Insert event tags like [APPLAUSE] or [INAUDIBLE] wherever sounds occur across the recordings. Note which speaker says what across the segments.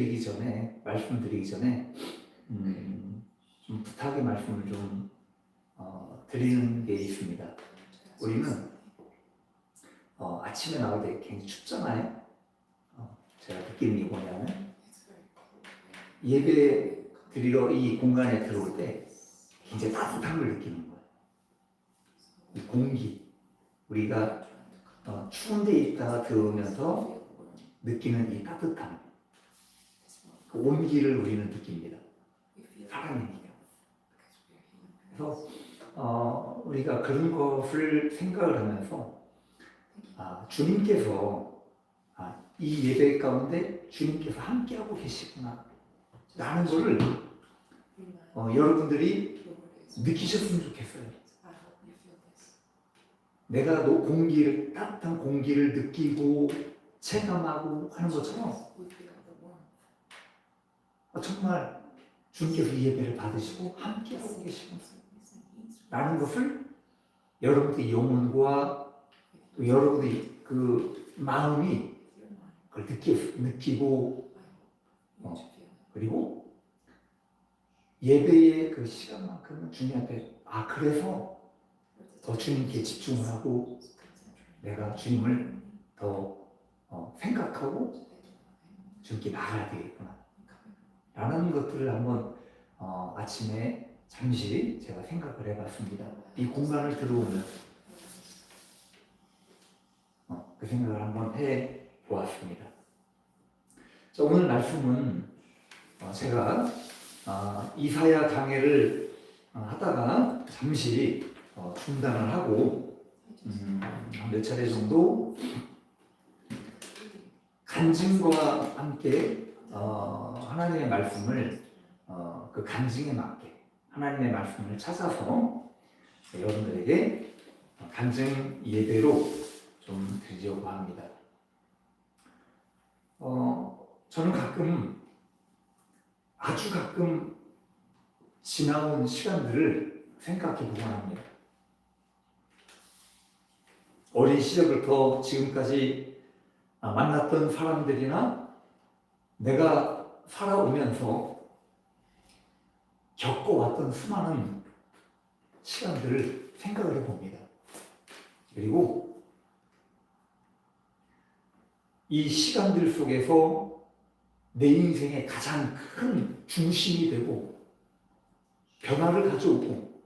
Speaker 1: 드리기 전에 말씀드리기 전에 음, 좀 부탁의 말씀을 좀 어, 드리는 게 있습니다. 우리는 어, 아침에 나올 때 굉장히 춥잖아요. 어, 제가 느끼는 게 뭐냐면 예배 드리러 이 공간에 들어올 때 굉장히 따뜻한 걸 느끼는 거예요. 이 공기 우리가 어, 추운 데 있다가 들어오면서 느끼는 이 따뜻함 그 온기를 우리는 느낍니다. 사람이니까. 그래서 어, 우리가 그런 것을 생각을 하면서 아, 주님께서 아, 이 예배 가운데 주님께서 함께하고 계시구나 라는 것을 어, 여러분들이 느끼셨으면 좋겠어요. 내가 너 공기를 따뜻한 공기를 느끼고 체감하고 하는 것처럼 어, 정말 주님께서 이 예배를 받으시고 함께하고 계시고 라는 것을 여러분의 영혼과 또 여러분의 그 마음이 그걸 느끼, 느끼고 어, 그리고 예배의 그 시간만큼은 주님한테 아 그래서 더 주님께 집중을 하고 내가 주님을 더 어, 생각하고 주님께 나가야 되겠구나 라는 것들을 한번 어, 아침에 잠시 제가 생각을 해봤습니다. 이 공간을 들어오면 어, 그 생각을 한번 해 보았습니다. 자, 오늘 말씀은 어, 제가 어, 이사야 강해를 어, 하다가 잠시 어, 중단을 하고 음, 몇 차례 정도 간증과 함께 어, 하나님의 말씀을 어, 그 간증에 맞게 하나님의 말씀을 찾아서 여러분들에게 간증 예배로 좀 드리려고 합니다. 어, 저는 가끔 아주 가끔 지나온 시간들을 생각해 보곤 합니다. 어린 시절부터 지금까지 만났던 사람들이나 내가 살아오면서 겪어왔던 수많은 시간들을 생각을 해봅니다. 그리고 이 시간들 속에서 내 인생의 가장 큰 중심이 되고 변화를 가져오고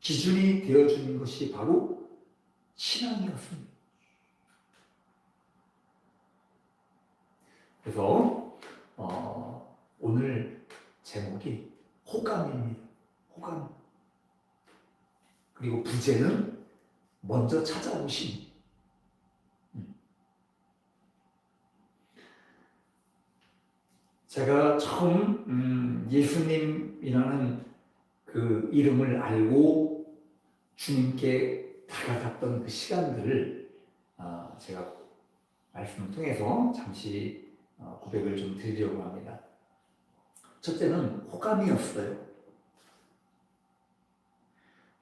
Speaker 1: 기준이 되어주는 것이 바로 신앙이었습니다. 그래서 어, 오늘 제목이 호감입니다. 호감. 그리고 부제는 먼저 찾아오심. 음. 제가 처음 음, 예수님이라는 그 이름을 알고 주님께 다가갔던 그 시간들을 어, 제가 말씀을 통해서 잠시 어, 고백을 좀 드리려고 합니다. 첫째는 호감이었어요.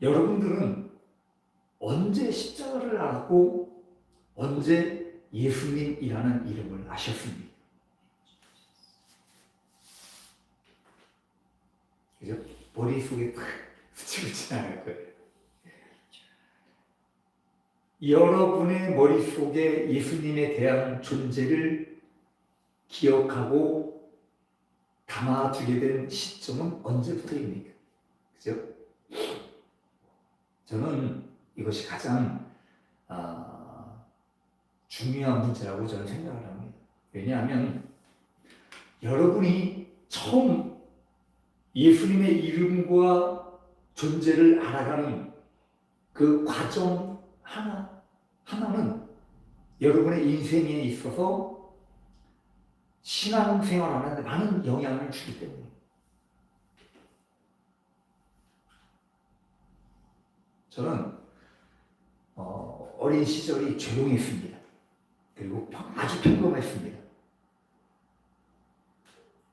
Speaker 1: 여러분들은 언제 십자가를 알았고 언제 예수님이라는 이름을 아셨습니까? 그죠? 머릿속에 탁 스치고 지나갈 거예요. 여러분의 머릿속에 예수님에 대한 존재를 기억하고 담아두게 된 시점은 언제부터입니까? 그죠? 저는 이것이 가장 아, 중요한 문제라고 저는 생각을 합니다. 왜냐하면 여러분이 처음 예수님의 이름과 존재를 알아가는 그 과정 하나 하나는 여러분의 인생에 있어서 신앙생활 하는데 많은 영향을 주기 때문에 저는 어, 어린 시절이 조용했습니다. 그리고 평- 아주 평범했습니다.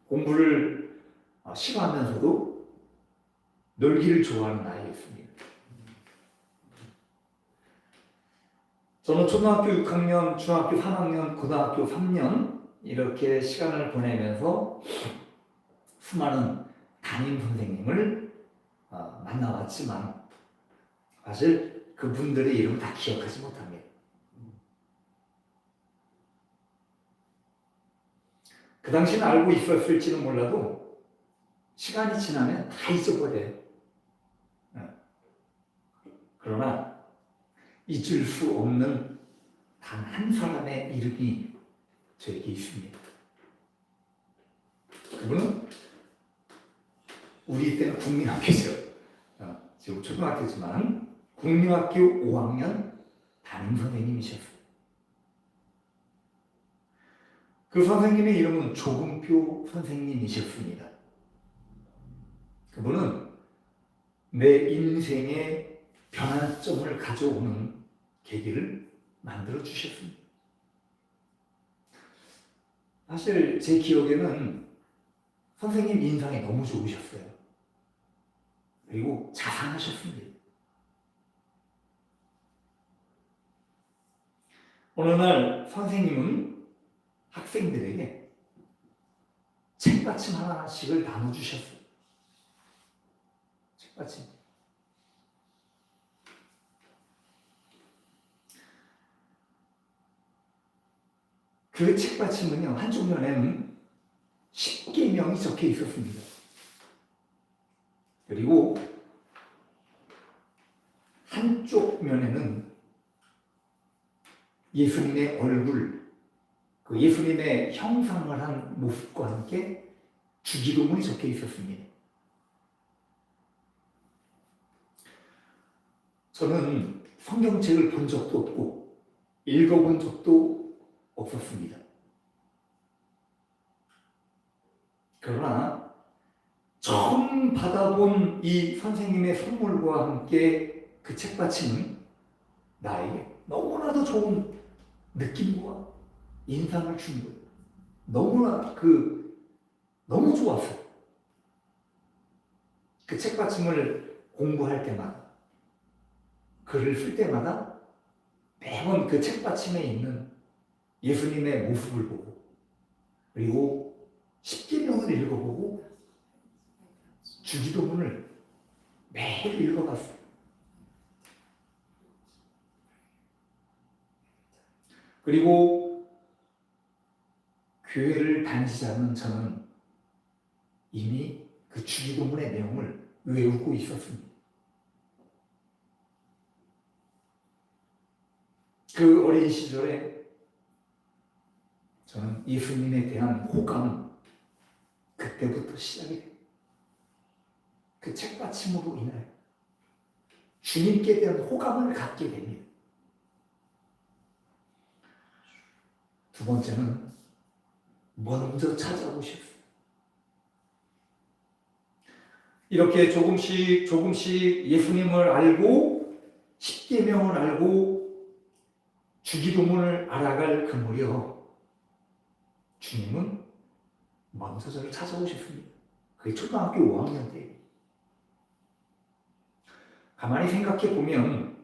Speaker 1: 공부를 어, 싫어하면서도 놀기를 좋아하는 아이였습니다. 저는 초등학교 6학년, 중학교 3학년, 고등학교 3년 이렇게 시간을 보내면서 수많은 담임 선생님을 어, 만나왔지만 사실 그분들의 이름 다 기억하지 못합니다. 그 당시는 알고 있었을지는 몰라도 시간이 지나면 다 잊어버려요. 어. 그러나 잊을 수 없는 단 한 사람의 이름이 저에게 있습니다. 그분은 우리 때는 국민학교죠. 어, 지금 초등학교지만 국민학교 5학년 담임 선생님이셨어요. 그 선생님의 이름은 조금표 선생님이셨습니다. 그분은 내 인생의 변환점을 가져오는 계기를 만들어 주셨습니다. 사실 제 기억에는 선생님 인상이 너무 좋으셨어요. 그리고 자상하셨습니다. 어느 날 선생님은 학생들에게 책받침 하나씩을 나눠주셨어요. 책받침. 그 책받침은요, 한쪽 면에는 10개명이 적혀 있었습니다. 그리고 한쪽 면에는 예수님의 얼굴, 그 예수님의 형상을 한 모습과 함께 주기도문이 적혀 있었습니다. 저는 성경책을 본 적도 없고 읽어본 적도 없었습니다. 그러나 처음 받아본 이 선생님의 선물과 함께 그 책받침은 나에게 너무나도 좋은 느낌과 인상을 준 거예요. 너무나 그 너무 좋았어요. 그 책받침을 공부할 때마다 글을 쓸 때마다 매번 그 책받침에 있는 예수님의 모습을 보고 그리고 십계명을 읽어보고 주기도문을 매일 읽어봤어요. 그리고 교회를 않는 저는 이미 그 주기도문의 내용을 외우고 있었습니다. 그 어린 시절에 저는 예수님에 대한 호감 그때부터 시작이. 그 책받침으로 인하여 주님께 대한 호감을 갖게 됩니다. 두 번째는 먼저 찾아오셨어요. 이렇게 조금씩 조금씩 예수님을 알고 십계명을 알고 주기도문을 알아갈 그 무렵 주님은 먼저 저를 찾아오셨습니다. 그게 초등학교 5학년 때. 가만히 생각해 보면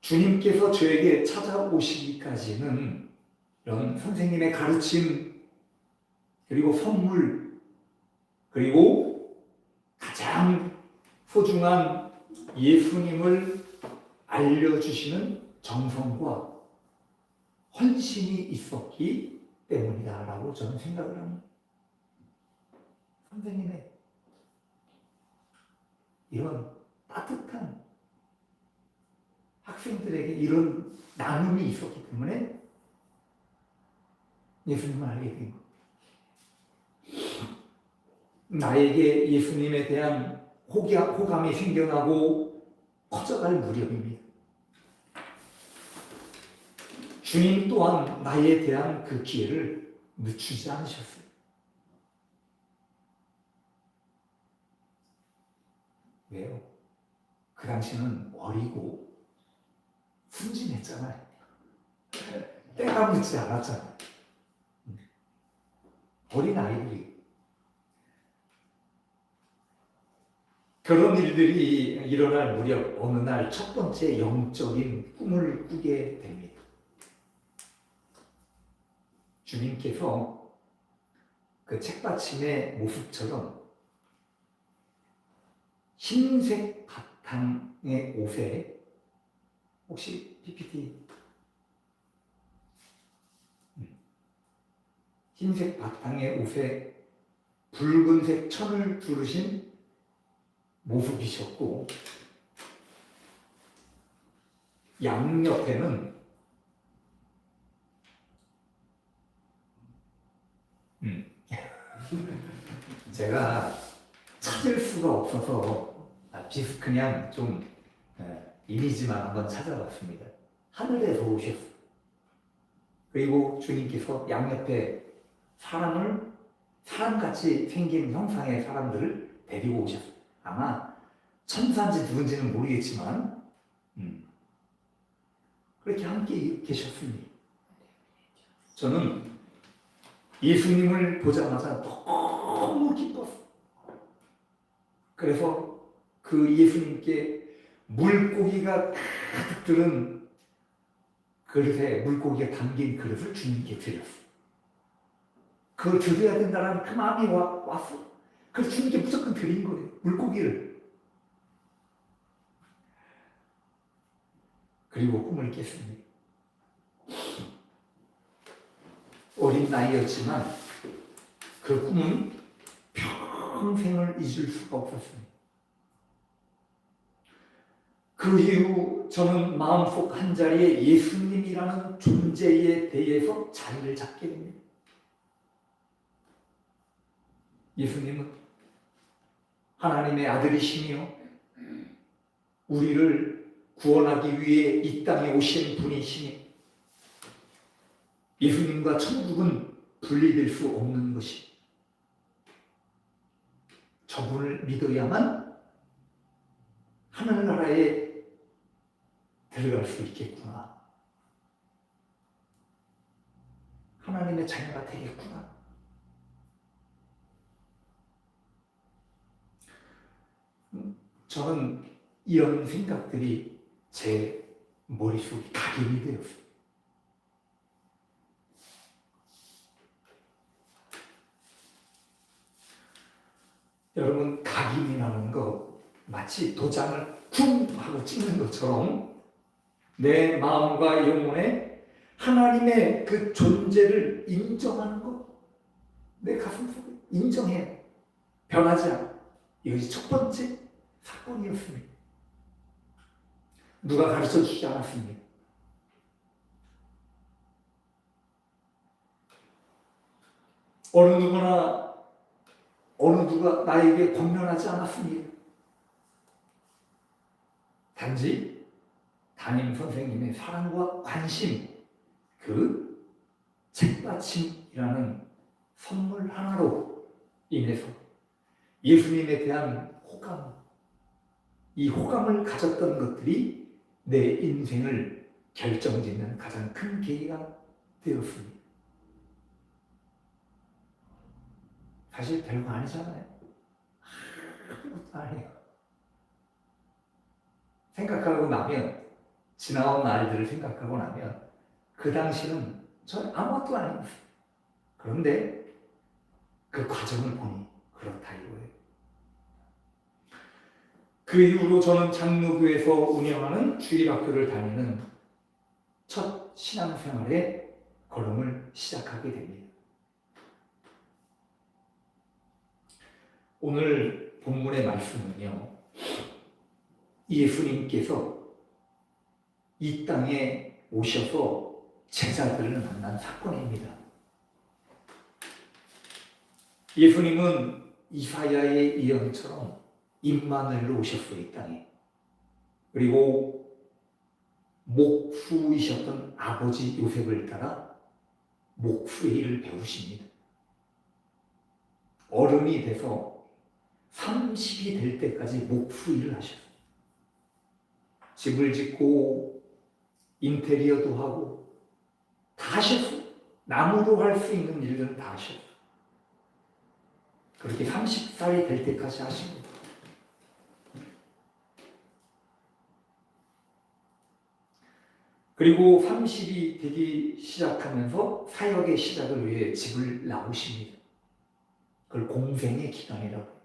Speaker 1: 주님께서 저에게 찾아오시기까지는 이런 선생님의 가르침 그리고 선물 그리고 가장 소중한 예수님을 알려주시는 정성과 헌신이 있었기 때문이다라고 저는 생각을 합니다. 선생님의 이런 따뜻한 학생들에게 이런 나눔이 있었기 때문에 예수님을 알게 된 것. 나에게 예수님에 대한 호감이 생겨나고 커져갈 무렵입니다. 주님 또한 나에 대한 그 기회를 늦추지 않으셨어요. 왜요? 그 당시는 어리고 순진했잖아요. 때가 묻지 않았잖아요. 어린 아이들이 그런 일들이 일어날 무렵 어느 날 첫 번째 영적인 꿈을 꾸게 됩니다. 주님께서 그 책받침의 모습처럼 흰색 바탕의 옷에 혹시 PPT 음. 흰색 바탕의 옷에 붉은색 천을 두르신 모습이셨고 양옆에는 음. 제가 찾을 수가 없어서 아, 그냥 좀 예, 이미지만 한번 찾아봤습니다. 하늘에서 오셨어. 그리고 주님께서 양옆에 사람을 사람같이 생긴 형상의 사람들을 데리고 오셨어. 아마 천사인지 누군지는 모르겠지만 음, 그렇게 함께 계셨습니다. 저는 예수님을 보자마자 너무 기뻤어. 그래서 그 예수님께 물고기가 가득 들은 그릇에 물고기가 담긴 그릇을 주님께 드렸어. 그걸 드려야 된다는 그 마음이 와, 왔어. 그래서 주님께 무조건 드린 거예요. 물고기를. 그리고 꿈을 깼습니다. 어린 나이였지만 그 꿈은 평생을 잊을 수가 없었습니다. 그 이후 저는 마음속 한 자리에 예수님이라는 존재에 대해서 자리를 잡게 됩니다. 예수님은 하나님의 아들이시며 우리를 구원하기 위해 이 땅에 오신 분이시니 예수님과 천국은 분리될 수 없는 것이 저분을 믿어야만 하늘나라에 들어갈 수 있겠구나. 하나님의 자녀가 되겠구나. 저는 이런 생각들이 제 머릿속에 각인이 되었어요. 여러분 각인이라는 거 마치 도장을 쿵 하고 찍는 것처럼 내 마음과 영혼에 하나님의 그 존재를 인정하는 것, 내 가슴 속에 인정해 변하지 않아. 이것이 첫 번째 사건이었습니다. 누가 가르쳐 주지 않았습니다. 어느 누구나 어느 누가 나에게 권면하지 않았습니다. 단지 담임 선생님의 사랑과 관심, 그 책받침이라는 선물 하나로 인해서 예수님에 대한 호감, 이 호감을 가졌던 것들이 내 인생을 결정짓는 가장 큰 계기가 되었습니다. 사실 별거 아니잖아요. 아무것도 아니에요. 생각하고 나면, 지나온 날들을 생각하고 나면, 그 당시는 전 아무것도 아니었어요. 그런데 그 과정을 보니 그렇다 이거예요. 그 이후로 저는 장로교에서 운영하는 주일학교를 다니는 첫 신앙생활의 걸음을 시작하게 됩니다. 오늘 본문의 말씀은요, 예수님께서 이 땅에 오셔서 제자들을 만난 사건입니다. 예수님은 이사야의 예언처럼 임마누엘로 오셨어요, 이 땅에. 그리고 목수이셨던 아버지 요셉을 따라 목수의 일을 배우십니다. 어른이 돼서 30이 될 때까지 목수 일을 하셨어요. 집을 짓고 인테리어도 하고 다 하셨어요. 나무로 할 수 있는 일들은 다 하셨어요. 그렇게 30살이 될 때까지 하십니다. 그리고 30이 되기 시작하면서 사역의 시작을 위해 집을 나오십니다. 그걸 공생의 기간이라고.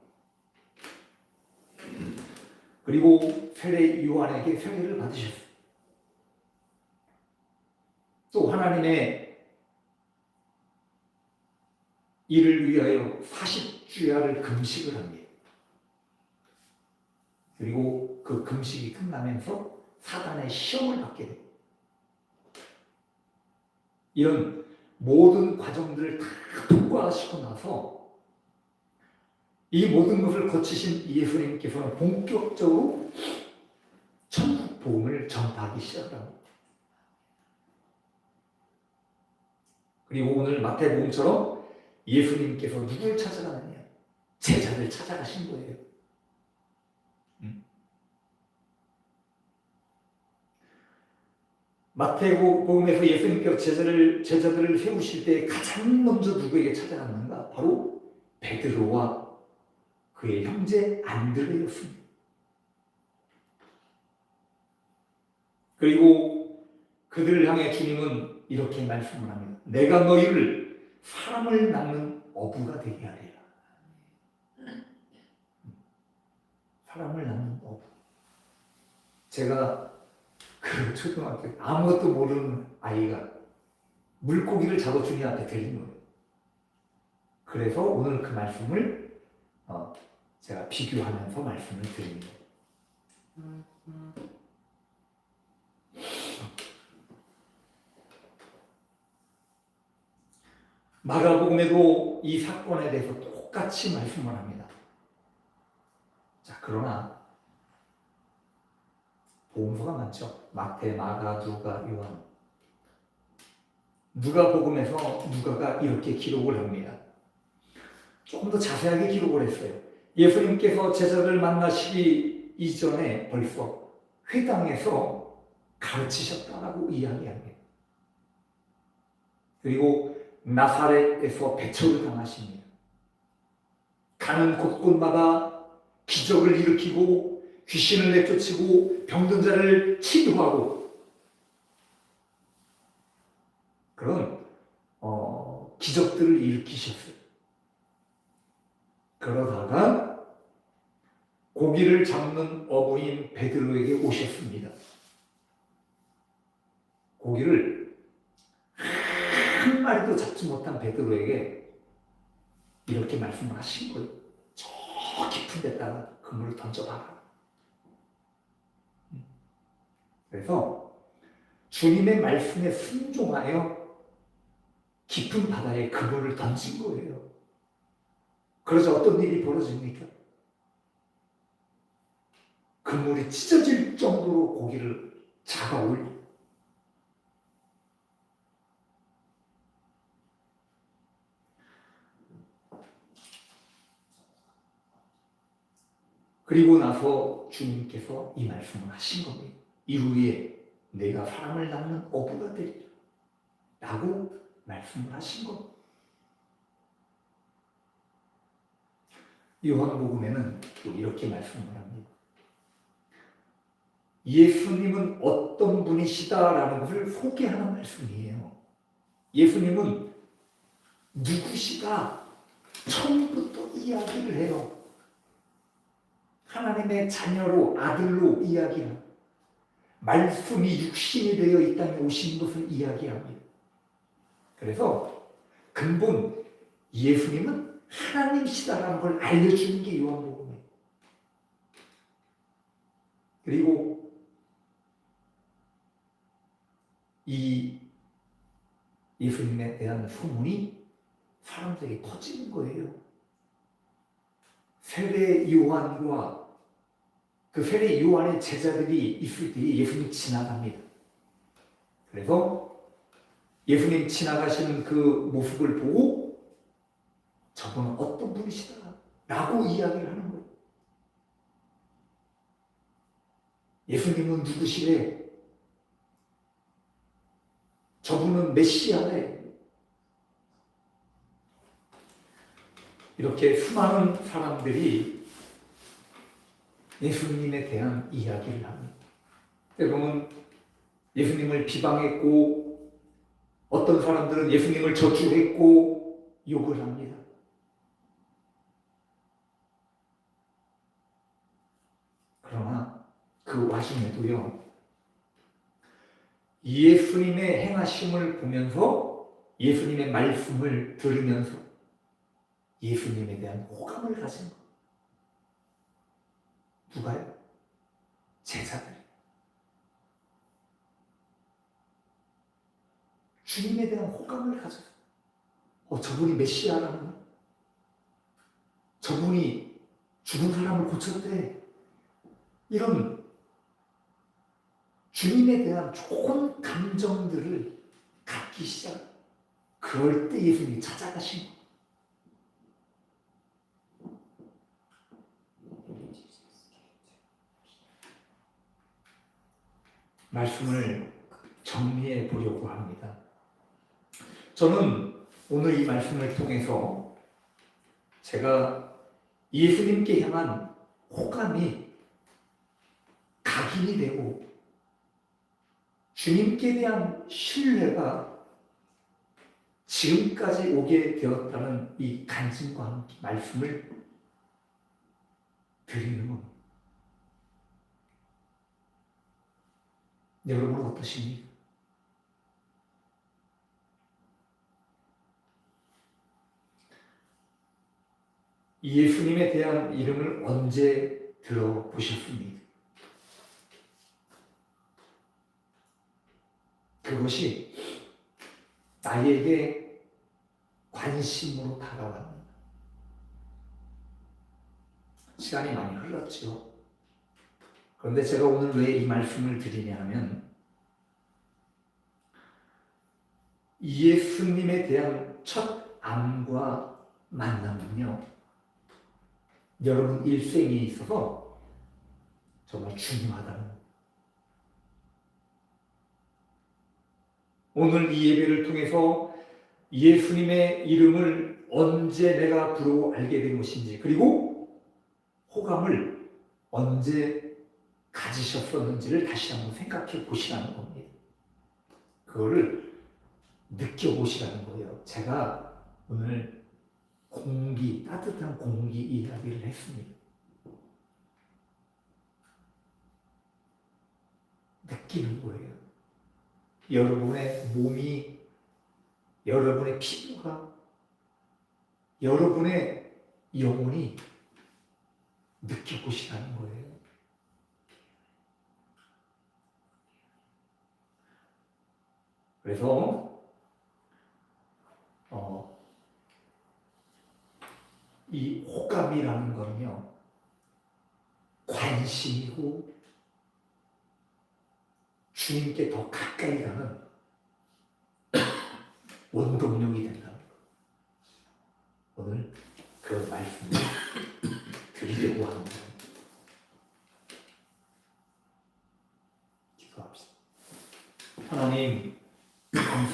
Speaker 1: 그리고 세례 요한에게 세례를 받으셨어요. 또 하나님의 이를 위하여 40주야를 금식을 합니다. 그리고 그 금식이 끝나면서 사단의 시험을 받게 됩니다. 이런 모든 과정들을 다 통과하시고 나서 이 모든 것을 거치신 예수님께서는 본격적으로 천국 복음을 전파하기 시작합니다. 그리고 오늘 마태복음처럼 예수님께서 누굴 찾아가느냐? 제자를 찾아가신 거예요. 음. 마태복음에서 예수님께서 제자를 제자들을 세우실 때 가장 먼저 누구에게 찾아갔는가? 바로 베드로와 그의 형제 안드레였습니다. 그리고 그들을 향해 주님은 이렇게 말씀을 합니다. 내가 너희를 사람을 낳는 어부가 되게 하리라. 사람을 낳는 어부. 제가 그 초등학교 때 아무것도 모르는 아이가 물고기를 잡아 주님 앞에 드린 거예요. 그래서 오늘 그 말씀을 어, 제가 비교하면서 말씀을 드립니다. 마가복음에도 이 사건에 대해서 똑같이 말씀을 합니다. 자, 그러나 복음서가 많죠. 마태, 마가, 누가, 요한. 누가복음에서 누가가 이렇게 기록을 합니다. 조금 더 자세하게 기록을 했어요. 예수님께서 제자를 만나시기 이전에 벌써 회당에서 가르치셨다라고 이야기합니다. 그리고 나사렛에서 배척을 당하십니다. 가는 곳곳마다 기적을 일으키고 귀신을 내쫓고 병든 자를 치료하고 그런 어, 기적들을 일으키셨어요. 그러다가 고기를 잡는 어부인 베드로에게 오셨습니다. 고기를 한 마리도 잡지 못한 베드로에게 이렇게 말씀을 하신 거예요. 저 깊은 데다가 그물을 던져봐라. 그래서 주님의 말씀에 순종하여 깊은 바다에 그물을 던진 거예요. 그래서 어떤 일이 벌어집니까? 그물이 찢어질 정도로 고기를 잡아올 그리고 나서 주님께서 이 말씀을 하신 겁니다. 이후에 내가 사람을 낳는 어부가 되리라. 라고 말씀을 하신 겁니다. 요한복음에는 또 이렇게 말씀을 합니다. 예수님은 어떤 분이시다라는 것을 소개하는 말씀이에요. 예수님은 누구시다 처음부터 이야기를 해요. 하나님의 자녀로 아들로 이야기합니다. 말씀이 육신이 되어 이 땅에 오신 것을 이야기합니다. 그래서 근본 예수님은 하나님이시다라는 걸 알려주는 게 요한복음이에요. 그리고 이 예수님에 대한 소문이 사람들에게 퍼지는 거예요. 세례 요한과 그 세례 요한의 제자들이 있을 때 예수님 지나갑니다. 그래서 예수님 지나가시는 그 모습을 보고 저분은 어떤 분이시다 라고 이야기를 하는 거예요. 예수님은 누구시래? 저분은 메시아래. 이렇게 수많은 사람들이 예수님에 대한 이야기를 합니다. 때로는 예수님을 비방했고 어떤 사람들은 예수님을 저주했고 욕을 합니다. 그러나 그 와중에도요 예수님의 행하심을 보면서 예수님의 말씀을 들으면서 예수님에 대한 호감을 가진 것. 누가요? 제자들. 주님에 대한 호감을 가져요. 어, 저분이 메시아라는 거. 저분이 죽은 사람을 고쳤대. 이런 주님에 대한 좋은 감정들을 갖기 시작. 그럴 때 예수님이 찾아가신 거. 말씀을 정리해 보려고 합니다. 저는 오늘 이 말씀을 통해서 제가 예수님께 향한 호감이 각인이 되고 주님께 대한 신뢰가 지금까지 오게 되었다는 이 간증과 함께 말씀을 드리는 겁니다. 여러분은 어떠십니까? 예수님에 대한 이름을 언제 들어보셨습니까? 그것이 나에게 관심으로 다가왔는가? 시간이 많이 흘렀죠. 그런데 제가 오늘 왜 이 말씀을 드리냐면 예수님에 대한 첫 암과 만남은요 여러분 일생에 있어서 정말 중요하다는 오늘 이 예배를 통해서 예수님의 이름을 언제 내가 부르고 알게 된 것인지 그리고 호감을 언제 가지셨었는지를 다시 한번 생각해 보시라는 겁니다. 그거를 느껴보시라는 거예요. 제가 오늘 공기, 따뜻한 공기 이야기를 했습니다. 느끼는 거예요. 여러분의 몸이, 여러분의 피부가, 여러분의 영혼이 느껴보시라는 거예요. 그래서 어, 이 호감이라는 거는요 관심이고 주님께 더 가까이 가는 [COUGHS] 원동력이 된다는 거. 오늘 그 말씀을 [COUGHS] 드리려고 합니다. 기도합시다. 하나님 감사.